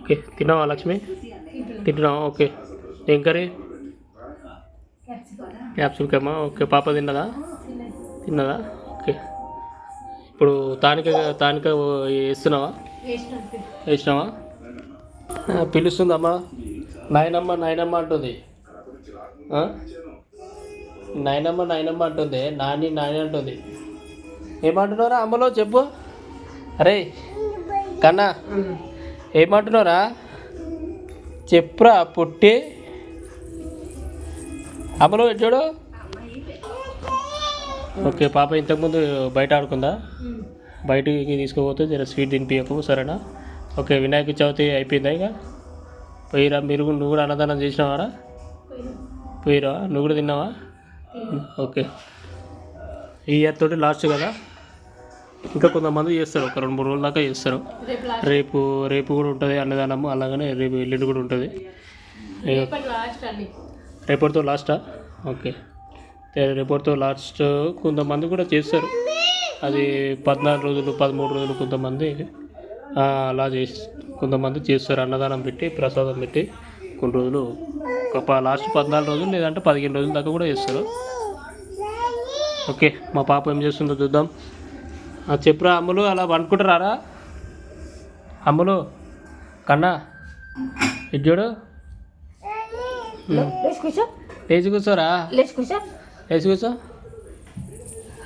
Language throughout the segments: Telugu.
ఓకే తిన్నావా లక్ష్మి? తింటున్నావా? ఓకే. ఏం కర్రీ? క్యాప్సికమ్మా ఓకే పాప తిన్నదా? తిన్నదా? ఓకే. ఇప్పుడు తానిక తానిక వేస్తున్నావా? వేసినావా? పిలుస్తుందమ్మా. నాయనమ్మ నాయనమ్మ అంటుంది. నాయనమ్మ నాయనమ్మ అంటుంది. నాని నాని అంటుంది. ఏమంటున్నారా అమ్మలో చెప్పు. అరే కన్నా. ఏమంటున్నారా? చెప్పురా పుట్టి. అమలు చూడు? ఓకే పాప ఇంతకుముందు బయట ఆడుకుందా? బయటికి తీసుకుపోతే జర స్వీట్ తినిపించకు సరేనా? ఓకే వినాయక చవితి అయిపోయిందా ఇక? పోయిరా మీరు నువ్వు కూడా అన్నదానం చేసినావారా? పోయిరా నువ్వు కూడా తిన్నావా? ఓకే. ఈ ఇయర్ తోటి లాస్ట్ కదా? ఇంకా కొంతమంది చేస్తారు. ఒక రెండు మూడు రోజుల దాకా చేస్తారు. రేపు రేపు కూడా ఉంటుంది అన్నదానము అలాగనే రేపు ఎల్లుండి కూడా ఉంటుంది. రేపటితో లాస్టా? ఓకే. రేపటితో లాస్ట్ కొంతమంది కూడా చేస్తారు. అది పద్నాలుగు రోజులు పదమూడు రోజులు కొంతమంది అలా చేసి కొంతమంది చేస్తారు. అన్నదానం పెట్టి ప్రసాదం పెట్టి కొన్ని రోజులు ఒక లాస్ట్ పద్నాలుగు రోజులు లేదంటే పదిహేను రోజుల దాకా కూడా చేస్తారు. ఓకే. మా పాప ఏం చేస్తుందో చూద్దాం. చెప్పురా అమ్ములు అలా వండుకుంటారా అమ్ములు కన్నా ఇటు చూడు. లేచి కూర్చో. లేచి కూర్చోరా? లేచి కూర్చో. లేచి కూర్చో.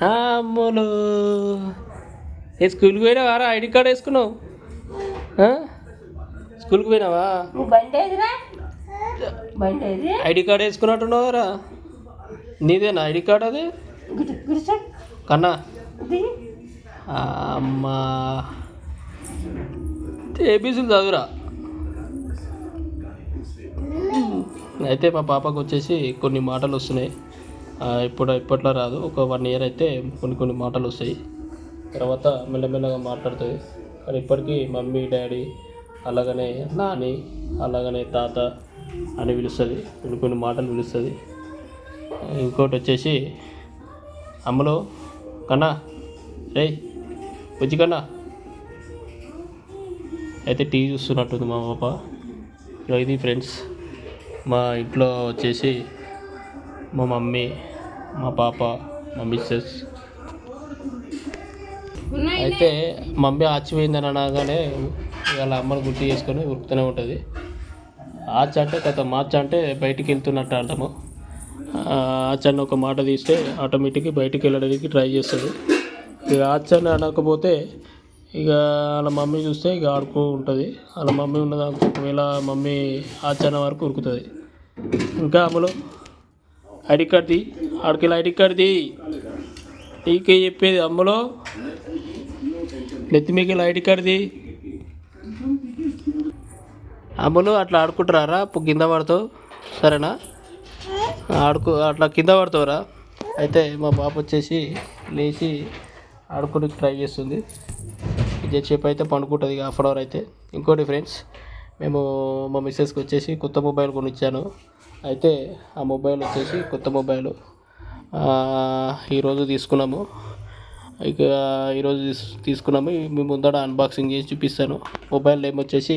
అమ్ములు. ఏ స్కూల్కి పోయినావారా ఐడి కార్డ్ వేసుకున్నావు? స్కూల్కి పోయినావా? ఐడి కార్డ్ వేసుకున్నట్టున్నావారా నీదేనా? ఐడి కార్డ్ అది? కన్నా. అమ్మా. ఏబీసీలు చదువురా అయితే మా పాపకు వచ్చేసి కొన్ని మాటలు వస్తున్నాయి. ఇప్పుడు ఇప్పట్లో రాదు. ఒక వన్ ఇయర్ అయితే కొన్ని కొన్ని మాటలు వస్తాయి. తర్వాత మెల్లమెల్లగా మాట్లాడుతుంది కానీ ఇప్పటికీ మమ్మీ డాడీ అలాగనే నాని అలాగనే తాత అని పిలుస్తుంది. కొన్ని కొన్ని మాటలు పిలుస్తుంది. ఇంకోటి వచ్చేసి అమ్మలో కన్నా రే బుజ్జి కన్నా అయితే టీవీ చూస్తున్నట్టుంది మా పాప. ఇది ఫ్రెండ్స్ మా ఇంట్లో వచ్చేసి మా మమ్మీ మా పాప మా మిస్సెస్. అయితే మమ్మీ ఆచిపోయిందని అనగానే వాళ్ళ అమ్మని గుర్తు చేసుకొని ఉరుకుతూనే ఉంటుంది. ఆచ అంటే కథ మార్చ అంటే బయటికి వెళ్తున్నట్టు అంటాము. ఆచన్న ఒక మాట తీస్తే ఆటోమేటిక్గా బయటికి వెళ్ళడానికి ట్రై చేస్తుంది ఇక ఆచన్న అనకపోతే ఇక వాళ్ళ మమ్మీ చూస్తే ఇక ఆడుకో ఉంటుంది. వాళ్ళ మమ్మీ ఉన్నదానికి ఒకవేళ మమ్మీ ఆచన్న వరకు ఉరుకుతుంది. ఇంకా అమలు ఐడి కార్డ్ తీ. ఆడికి ఐడి కార్డ్ ది నీకే చెప్పేది అమ్మలో నెత్తి మీకు ఐడి కార్డ్ ది అమ్మలు అట్లా ఆడుకుంటారా కింద పడతావు. సరేనా? ఆడుకో అట్లా కింద పడతావురా. అయితే మా పాప వచ్చేసి లేచి ఆడుకోవడానికి ట్రై చేస్తుంది. ఇచ్చేసేపు అయితే పండుకుంటుంది ఇక హాఫ్ అన్ అవర్ అయితే. ఇంకోటి ఫ్రెండ్స్ మేము మా మిస్సెస్కి వచ్చేసి కొత్త మొబైల్ కొనిచ్చాను. అయితే ఆ మొబైల్ వచ్చేసి కొత్త మొబైల్ ఈరోజు తీసుకున్నాము. ఇక ఈరోజు తీసుకున్నాము. మీ ముందర అన్బాక్సింగ్ చేసి చూపిస్తాను. మొబైల్ నేమ్ వచ్చేసి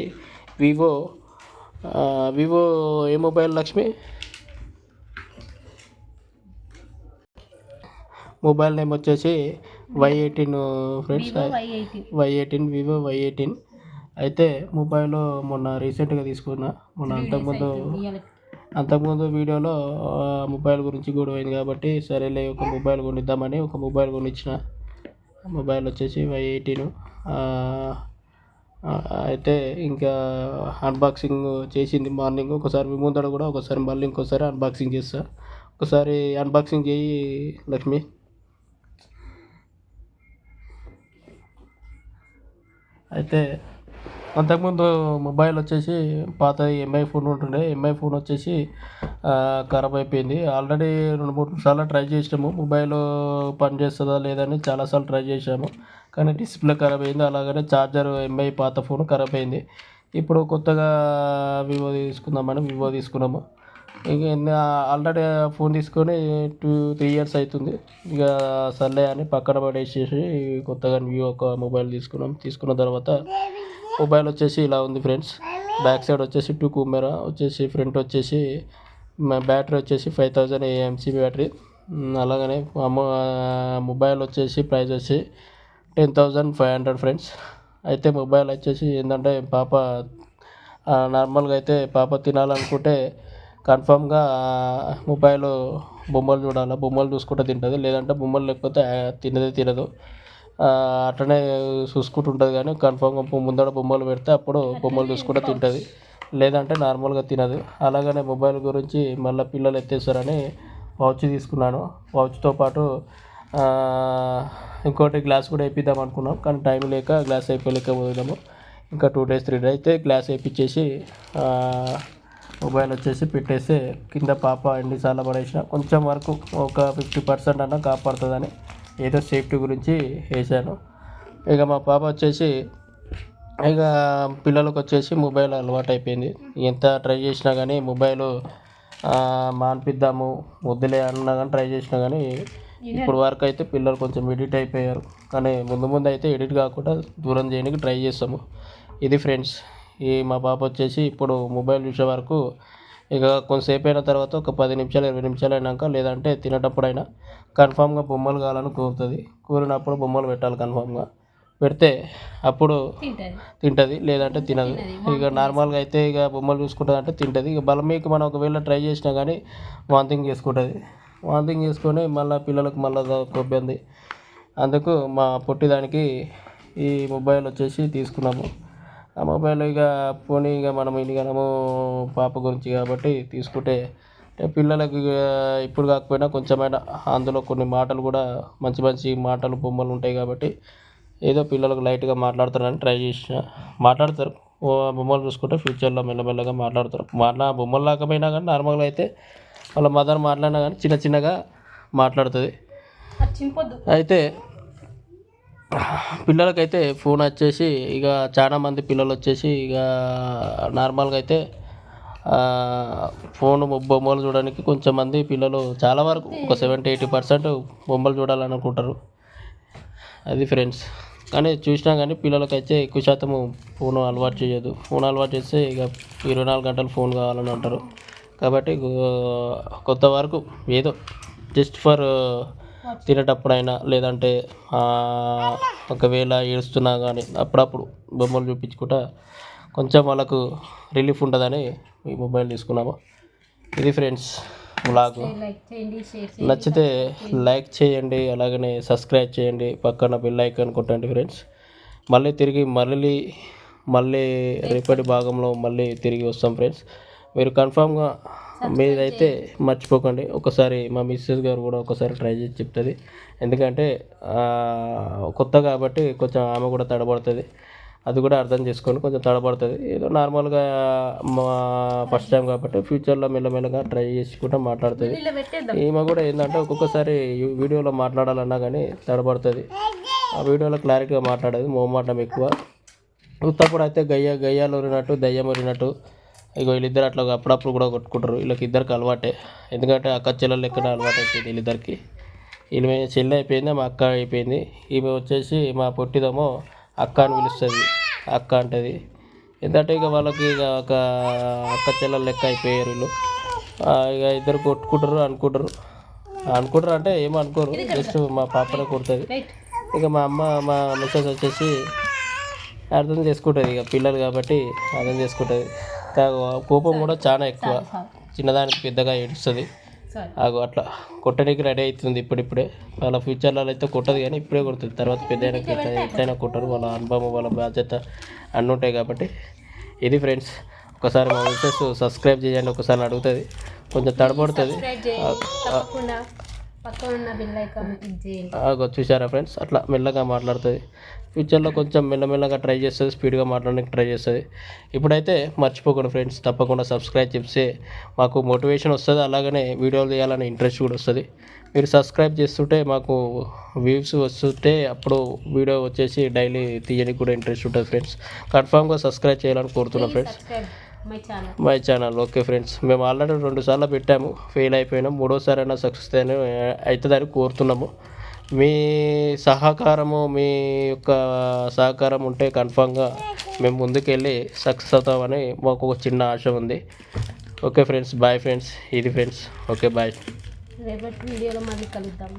Vivo Vivo A mobile Lakshmi? Mobile name వచ్చేసి Y eighteen friends Y eighty Y eighteen Vivo Y eighteen అయితే మొబైల్ మొన్న రీసెంట్గా తీసుకున్నా మొన్న అంతకుముందు అంతకుముందు వీడియోలో మొబైల్ గురించి గొడవ అయింది కాబట్టి సరేలే ఒక మొబైల్ కొనిద్దామని ఒక మొబైల్ కొనిచ్చిన. మొబైల్ వచ్చేసి వై ఎయిటీన్ అయితే ఇంకా అన్బాక్సింగ్ చేసింది మార్నింగ్. ఒకసారి మీ ముందర కూడా ఒకసారి మళ్ళీ ఇంకోసారి అన్బాక్సింగ్ చేస్తా. ఒకసారి అన్బాక్సింగ్ చేయి లక్ష్మి. అయితే అంతకుముందు మొబైల్ వచ్చేసి పాత ఎంఐ ఫోన్ ఉంటుండే. ఎంఐ ఫోన్ వచ్చేసి ఖరాబ్ అయిపోయింది. ఆల్రెడీ రెండు మూడు సార్లు ట్రై చేసినాము. మొబైల్ పనిచేస్తుందా లేదని చాలాసార్లు ట్రై చేసాము కానీ డిస్ప్లే ఖరాబ్ అయింది. అలాగనే ఛార్జర్ ఎంఐ పాత ఫోన్ ఖరాబ్ అయింది. ఇప్పుడు కొత్తగా వివో తీసుకుందామని వివో తీసుకున్నాము. ఇక ఆల్రెడీ ఫోన్ తీసుకొని టూ త్రీ ఇయర్స్ అవుతుంది. ఇక సర్లే అని పక్కన పడేసేసి కొత్తగా వివో ఒక మొబైల్ తీసుకున్నాం. తీసుకున్న తర్వాత మొబైల్ వచ్చేసి ఇలా ఉంది ఫ్రెండ్స్. బ్యాక్ సైడ్ వచ్చేసి టూ కెమెరా వచ్చేసి ఫ్రంట్ వచ్చేసి బ్యాటరీ వచ్చేసి ఫైవ్ థౌజండ్ ఏఎంసీ బ్యాటరీ. అలాగనే అమ్మ మొబైల్ వచ్చేసి ప్రైస్ వచ్చి ten thousand five hundred friends. అయితే మొబైల్ వచ్చేసి ఏంటంటే పాప నార్మల్గా అయితే పాప తినాలనుకుంటే కన్ఫామ్గా మొబైల్ బొమ్మలు చూడాలి బొమ్మలు చూసుకుంటే తింటుంది. లేదంటే బొమ్మలు లేకపోతే తినదే. తినదు అట్లనే చూసుకుంటుంటుంది కానీ కన్ఫామ్గా ముందర బొమ్మలు పెడితే అప్పుడు బొమ్మలు చూసుకుంటే తింటుంది. లేదంటే నార్మల్గా తినదు. అలాగనే మొబైల్ గురించి మళ్ళీ పిల్లలు ఎత్తేస్తారని పౌచ్ తీసుకున్నాను. పౌచ్తో పాటు ఇంకోటి గ్లాస్ కూడా వేయిద్దాం అనుకున్నాం. కానీ టైం లేక గ్లాస్ అయిపోలేక పోయినాము ఇంకా టూ డేస్ త్రీ డేస్ అయితే గ్లాస్ వేయించేసి మొబైల్ వచ్చేసి పెట్టేస్తే కింద పాప ఎన్నిసార్లు పడేసిన కొంచెం వరకు ఒక ఫిఫ్టీ పర్సెంట్ అన్నా కాపాడుతుందని ఏదో సేఫ్టీ గురించి వేసాను ఇక మా పాప వచ్చేసి ఇక పిల్లలకు వచ్చేసి మొబైల్ అలవాటు అయిపోయింది ఎంత ట్రై చేసినా కానీ మొబైల్ మాన్పిద్దాము వద్దులే అన్నా కానీ ట్రై చేసినా కానీ ఇప్పుడు వరకు అయితే పిల్లలు కొంచెం ఎడిట్ అయిపోయారు. కానీ ముందు ముందు అయితే ఎడిట్ కాకుండా దూరం చేయడానికి ట్రై చేస్తాము. ఇది ఫ్రెండ్స్ ఈ మా పాప వచ్చేసి ఇప్పుడు మొబైల్ చూసే వరకు ఇక కొంతసేపు అయిన తర్వాత ఒక పది నిమిషాలు ఇరవై నిమిషాలు అయినాక లేదంటే తినేటప్పుడైనా కన్ఫామ్గా బొమ్మలు కావాలని కోరుతుంది. కూరినప్పుడు బొమ్మలు పెట్టాలి కన్ఫామ్గా. పెడితే అప్పుడు తింటది. లేదంటే తినదు. ఇక నార్మల్గా అయితే ఇక బొమ్మలు చూసుకుంటుంది అంటే తింటుంది. ఇక బలం మీకు మనం ఒకవేళ ట్రై చేసినా కానీ వాంతింగ్ చేసుకుంటుంది. వాంతింగ్ చేసుకొని మళ్ళీ పిల్లలకు మళ్ళీ కొబ్బింది. అందుకు మా పొట్టిదానికి ఈ మొబైల్ వచ్చేసి తీసుకున్నాము. ఆ మొబైల్ ఇక పోనీ ఇక మనం ఇదిగనము పాప గురించి కాబట్టి తీసుకుంటే పిల్లలకి ఇక ఇప్పుడు కాకపోయినా కొంచెమైనా అందులో కొన్ని మాటలు కూడా మంచి మంచి మాటలు బొమ్మలు ఉంటాయి కాబట్టి ఏదో పిల్లలకు లైట్గా మాట్లాడతారని ట్రై చేసిన. మాట్లాడతారు. బొమ్మలు చూసుకుంటే ఫ్యూచర్లో మెల్లమెల్లగా మాట్లాడతారు. మాట్లా బొమ్మలు లేకపోయినా కానీ నార్మల్గా అయితే వాళ్ళ మదర్ మాట్లాడినా కానీ చిన్న చిన్నగా మాట్లాడుతుంది. అయితే పిల్లలకైతే ఫోన్ వచ్చేసి ఇక చాలా మంది పిల్లలు వచ్చేసి ఇక నార్మల్గా అయితే ఫోన్ బొమ్మలు చూడడానికి కొంచెం మంది పిల్లలు చాలా వరకు ఒక సెవెంటీ ఎయిటీ పర్సెంట్ బొమ్మలు చూడాలనుకుంటారు. అది ఫ్రెండ్స్ కానీ చూసినా కానీ పిల్లలకైతే ఎక్కువ శాతం ఫోన్ అలవాటు చేయదు ఫోన్ అలవాటు చేస్తే ఇక ఇరవై నాలుగు గంటలు ఫోన్ కావాలని అంటారు. కాబట్టి కొత్త వరకు ఏదో జస్ట్ ఫర్ తినేటప్పుడైనా లేదంటే ఒకవేళ ఏడుస్తున్నా కానీ అప్పుడప్పుడు బొమ్మలు చూపించుకుంటా కొంచెం వాళ్ళకు రిలీఫ్ ఉంటుందని ఈ మొబైల్ తీసుకున్నాము. ఇది ఫ్రెండ్స్ బ్లాగ్. నచ్చితే లైక్ చేయండి అలాగనే సబ్స్క్రైబ్ చేయండి పక్కన బెల్ ఐకాన్ కొట్టండి ఫ్రెండ్స్. మళ్ళీ తిరిగి మళ్ళీ మళ్ళీ రేపటి భాగంలో మళ్ళీ తిరిగి వస్తాం ఫ్రెండ్స్. మీరు కన్ఫామ్గా మీదైతే మర్చిపోకండి. ఒకసారి మా మిస్సెస్ గారు కూడా ఒకసారి ట్రై చేసి చెప్తుంది. ఎందుకంటే కొత్త కాబట్టి కొంచెం ఆమె కూడా తడబడుతుంది. అది కూడా అర్థం చేసుకోండి కొంచెం తడబడుతుంది. ఏదో నార్మల్గా మా ఫస్ట్ టైం కాబట్టి ఫ్యూచర్లో మెల్లమెల్లగా ట్రై చేసుకుంటూ మాట్లాడుతుంది. ఈమె కూడా ఏంటంటే ఒక్కొక్కసారి వీడియోలో మాట్లాడాలన్నా కానీ తడబడుతుంది. ఆ వీడియోలో క్లారిటీగా మాట్లాడేది. మోమాటం ఎక్కువ. ఉత్తప్పుడు అయితే గయ్య గయ్యాలు ఊరినట్టు దయ్యం ఊరినట్టు ఇక వీళ్ళిద్దరు అట్లా అప్పుడప్పుడు కూడా కొట్టుకుంటారు. వీళ్ళకి ఇద్దరికి అలవాటే. ఎందుకంటే అక్క చెల్లెలు ఎక్కడ అలవాటు అయిపోయింది వీళ్ళిద్దరికి. ఈమె చెల్లి అయిపోయింది మా అక్క అయిపోయింది. ఈమె వచ్చేసి మా పొట్టిదమో అక్క అని పిలుస్తుంది. అక్క అంటది. ఎందుకంటే ఇక వాళ్ళకి ఇక ఒక అక్క చెల్లెలు లెక్క అయిపోయారు వీళ్ళు. ఇక ఇద్దరు కొట్టుకుంటారు అనుకుంటారు. అనుకుంటారు అంటే ఏమో అనుకోరు. జస్ట్ మా పాపనే కొడుతుంది. ఇక మా అమ్మ మా మిస్సెస్ వచ్చేసి అర్థం చేసుకుంటుంది. ఇక పిల్లలు కాబట్టి అర్థం చేసుకుంటుంది. కోపం కూడా చాలా ఎక్కువ. చిన్నదానికి పెద్దగా ఏడుస్తుంది. ఆగు అట్లా కొట్టడానికి రెడీ అవుతుంది ఇప్పుడిప్పుడే. వాళ్ళ ఫ్యూచర్లో అయితే కొట్టదు కానీ ఇప్పుడే కొడుతుంది. తర్వాత పెద్ద ఎట్లయినా కొట్టరు. వాళ్ళ అనుభవం వాళ్ళ బాధ్యత అన్నీ ఉంటాయి కాబట్టి. ఇది ఫ్రెండ్స్ ఒకసారి మా మిస్సెస్ సబ్స్క్రైబ్ చేయండి. ఒకసారి అడుగుతుంది. కొంచెం తడబడుతుంది. చూసారా ఫ్రెండ్స్ అట్లా మెల్లగా మాట్లాడుతుంది. ఫ్యూచర్లో కొంచెం మెల్లమెల్లగా ట్రై చేస్తుంది స్పీడ్గా మాట్లాడడానికి ట్రై చేస్తుంది. ఇప్పుడైతే మర్చిపోకండి ఫ్రెండ్స్ తప్పకుండా సబ్స్క్రైబ్ చేస్తే మాకు మోటివేషన్ వస్తుంది అలాగనే వీడియోలు తీయాలనే ఇంట్రెస్ట్ కూడా వస్తుంది. మీరు సబ్స్క్రైబ్ చేస్తుంటే మాకు వ్యూస్ వస్తుంటే అప్పుడు వీడియో వచ్చేసి డైలీ తీయడానికి కూడా ఇంట్రెస్ట్ ఉంటుంది ఫ్రెండ్స్. కన్ఫామ్గా సబ్స్క్రైబ్ చేయాలని కోరుతున్నాం friends. My channel my channel okay friends మేము ఆల్రెడీ రెండు సార్లు పెట్టాము ఫెయిల్ అయిపోయినాం. మూడోసారి అయినా సక్సెస్ అవుతుందని కోరుతున్నాము. మీ సహకారము మీ యొక్క సహకారం ఉంటే కన్ఫామ్గా మేము ముందుకెళ్ళి సక్సెస్ అవుతామని మాకు ఒక చిన్న ఆశ ఉంది. ఓకే ఫ్రెండ్స్ బాయ్ ఫ్రెండ్స్ ఇది ఫ్రెండ్స్. Okay bye. రేపటి వీడియోలో మళ్ళీ కలుద్దాం.